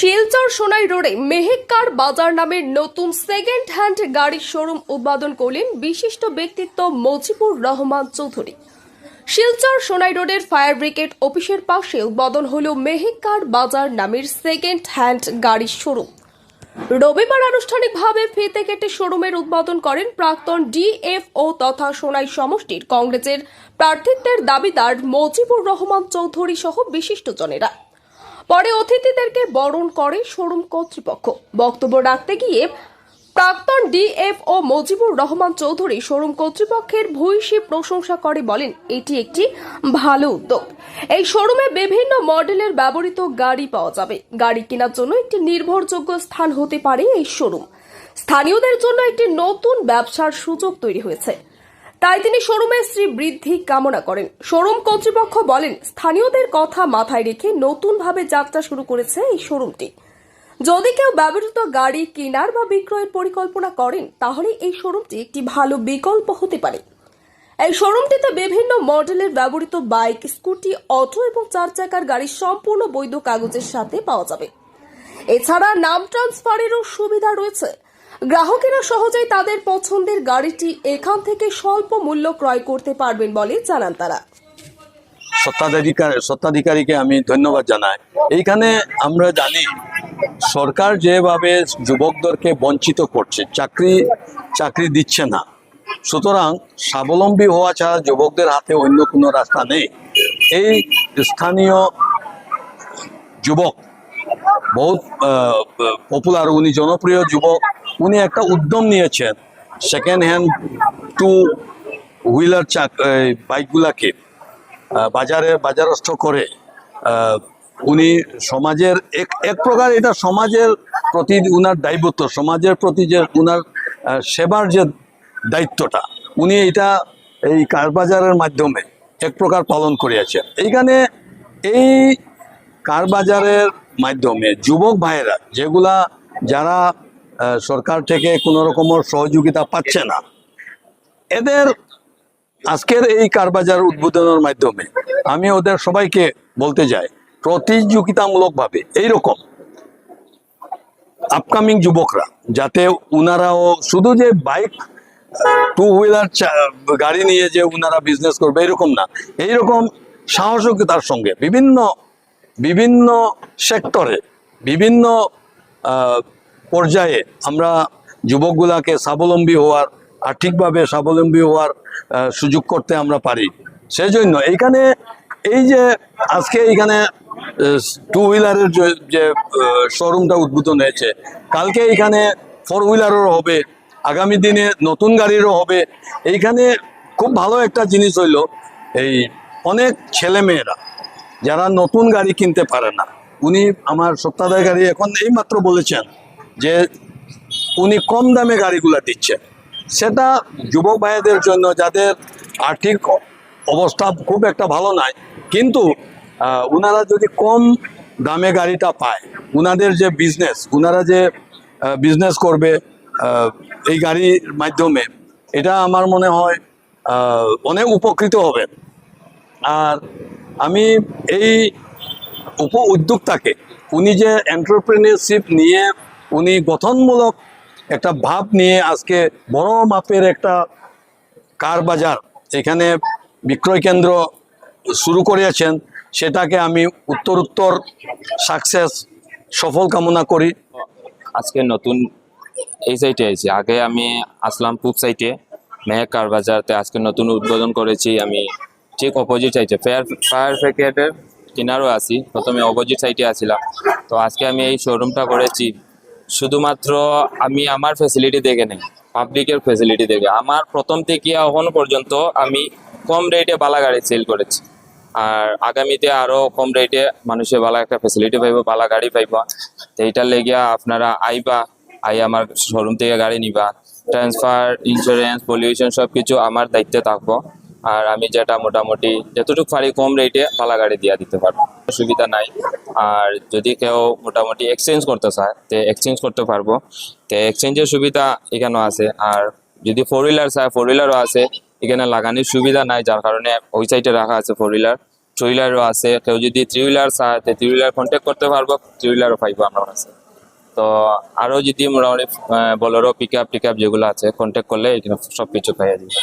শিলচর সোনাই রোডে মেহেক্কার বাজার নামের নতুন সেকেন্ড হ্যান্ড গাড়ির শোরুম উদ্বোধন করলেন বিশিষ্ট ব্যক্তিত্ব মজিবুর রহমান চৌধুরী। শিলচর সোনাই রোডের ফায়ার ব্রিগেড অফিসের পাশে উদ্বোধন হল মেহেক্কার বাজার নামের সেকেন্ড হ্যান্ড গাড়ির শোরুম রবিবার আনুষ্ঠানিকভাবে ফিতে কেটে শোরুমের উদ্বোধন করেন প্রাক্তন ডিএফও তথা সোনাই সমষ্টির কংগ্রেসের প্রার্থিত্বের দাবিদার মজিবুর রহমান চৌধুরী সহ বিশিষ্টজনেরা। পরে অতিথিদেরকে বরণ করে শোরুম কর্তৃপক্ষ। বক্তব্য রাখতে গিয়ে প্রাক্তন ডিএফও মজিবুর রহমান চৌধুরী শোরুম কর্তৃপক্ষের ভূয়সী প্রশংসা করে বলেন, এটি একটি ভালো উদ্যোগ। এই শোরুমে বিভিন্ন মডেলের ব্যবহৃত গাড়ি পাওয়া যাবে। গাড়ি কেনার জন্য একটি নির্ভরযোগ্য স্থান হতে পারে এই শোরুম। স্থানীয়দের জন্য একটি নতুন ব্যবসার সুযোগ তৈরি হয়েছে। তাই তিনি শোরুমের শ্রী বৃদ্ধি কামনা করেন। শোরুম কর্তৃপক্ষ বলেন, স্থানীয়দের কথা মাথায় রেখে নতুনভাবে যাত্রা শুরু করেছে এই শোরুমটি। যদি কেউ ব্যবহৃত গাড়ি কেনার বা বিক্রয়ের পরিকল্পনা করেন, তাহলে এই শোরুমটি একটি ভালো বিকল্প হতে পারে। এই শোরুমটিতে বিভিন্ন মডেলের ব্যবহৃত বাইক, স্কুটি, অটো এবং চার চাকার গাড়ি সম্পূর্ণ বৈধ কাগজের সাথে পাওয়া যাবে। এছাড়া নাম ট্রান্সফারেরও সুবিধা রয়েছে। গ্রাহকেরা সহজেই তাদের পছন্দের গাড়িটি এখান থেকে স্বল্প মূল্য ক্রয় করতে পারবেন বলে জানান তারা। সত্ত্বাধিকার সত্ত্বাধিকারীকে আমি ধন্যবাদ জানাই। এইখানে আমরা জানি, সরকার যেভাবে যুবকদেরকে বঞ্চিত করছে, চাকরি চাকরি দিচ্ছে না। সুতরাং স্বাবলম্বী হওয়া ছাড়া যুবকদের হাতে অন্য কোনো রাস্তা নেই। এই স্থানীয় যুবক, বহুত পপুলার উনি জনপ্রিয় যুবক উনি একটা উদ্যম নিয়েছেন সেকেন্ড হ্যান্ড টু হুইলার চাক বাইকগুলাকে বাজারে, বাজারস্থ করে উনি সমাজের এক এক প্রকার এটা সমাজের প্রতি উনার দায়বদ্ধ সমাজের প্রতি যে উনার সেবার যে দায়িত্বটা, উনি এটা এই কারবাজারের মাধ্যমে এক প্রকার পালন করিয়াছেন। এইখানে এই কারবাজারের মাধ্যমে যুবক ভাইয়েরা, যেগুলা যারা সরকার থেকে কোনো রকমের সহযোগিতা পাচ্ছে না। এদের আজকের এই কারবাজার উদ্বোধনের মাধ্যমে আমি ওদের সবাইকে বলতে যাই প্রতিযোগিতামূলকভাবে এইরকম আপকামিং যুবকরা, যাতে উনারাও শুধু যে বাইক টু হুইলার গাড়ি নিয়ে যে উনারা বিজনেস করবে এরকম না। এইরকম সাহসিকতার সঙ্গে বিভিন্ন বিভিন্ন সেক্টরে বিভিন্ন পর্যায়ে আমরা যুবকগুলাকে স্বাবলম্বী হওয়ার, আর্থিকভাবে স্বাবলম্বী হওয়ার সুযোগ করতে আমরা পারি। সেই জন্য এইখানে এই যে আজকে এইখানে টু হুইলারের যে- শোরুমটা উদ্বোধন হয়েছে, কালকে এইখানে ফোর হুইলারেরও হবে, আগামী দিনে নতুন গাড়িরও হবে। এইখানে খুব ভালো একটা জিনিস হইল, এই অনেক ছেলেমেয়েরা, যারা নতুন গাড়ি কিনতে পারে না, উনি আমার সত্তাধারী এখন এইমাত্র বলেছেন যে উনি কম দামে গাড়িগুলা দিচ্ছেন। সেটা যুবক ভাইদের জন্য যাদের আর্থিক অবস্থা খুব একটা ভালো নাই, কিন্তু ওনারা যদি কম দামে গাড়িটা পায়, উনাদের যে বিজনেস উনারা যে বিজনেস করবে এই গাড়ির মাধ্যমে, এটা আমার মনে হয় অনেক উপকৃত হবে। আর আমি এই উপ উদ্যোক্তাকে উনি যে এন্টারপ্রেনিয়রশিপ নিয়ে উনি গঠনমূলক একটা ভাব নিয়ে আজকে বড় মাপের একটা কার বাজার এখানে বিক্রয় কেন্দ্র শুরু করিয়েছেন, সেটাকে আমি উত্তর উত্তর সাকসেস সফল কামনা করি। আজকে নতুন এই সাইটে আইছি। আগে আমি আসলাম পূব সাইটে মেহেক কার বাজারতে আজকে নতুন উদ্বোধন করেছি। আমি ঠিক অপোজিট সাইটে ফায়ার ফায়ার ব্রিগেডের কিনারও আছি। প্রথমে অপোজিট সাইটে আছিলাম। তো আজকে আমি এই শোরুমটা করেছি। শুধুমাত্র আমি আমার ফ্যাসিলিটি দেখে নেই পাবলিকের ফ্যাসিলিটি দেখে। আমার প্রথম থেকে এখনও পর্যন্ত আমি কম রেটে বালা গাড়ি সেল করেছি। আর আগামীতে আরও কম রেটে মানুষের ভালো একটা ফেসিলিটি পাইব ভালো গাড়ি পাইব। তো এইটার লেগিয়া আপনারা আইবা, আই আমার শোরুম থেকে গাড়ি নিবা। ট্রান্সফার ইন্স্যুরেন্স পলিউশন সব কিছু আমার দায়িত্বে থাকব। আর আমি যেটা মোটামুটি যতটুকু পারি কম রেটে ভালো গাড়ি দিয়ে দিতে পারব। সুবিধা নাই। আর যদি কেউ মোটামুটি এক্সচেঞ্জ করতে চায়, তো এক্সচেঞ্জ করতে পারব। তো এক্সচেঞ্জের সুবিধা এখানেও আছে। আর যদি ফোর হুইলার চায় ফোর হুইলারও আছে। এখানে লাগানোর সুবিধা নাই, যার কারণে ওই সাইডে রাখা আছে ফোর হুইলার টু হুইলারও আছে। কেউ যদি থ্রি হুইলার চায়, তো থ্রি হুইলার কন্ট্যাক্ট করতে পারব। থ্রি হুইলারও পাইবো আমার কাছে তো আরও যদি মোটামুটি বলেরো পিক আপ টিক আপ যেগুলো আছে কন্ট্যাক্ট করলে এখানে সব কিছু পাইয়া দিবে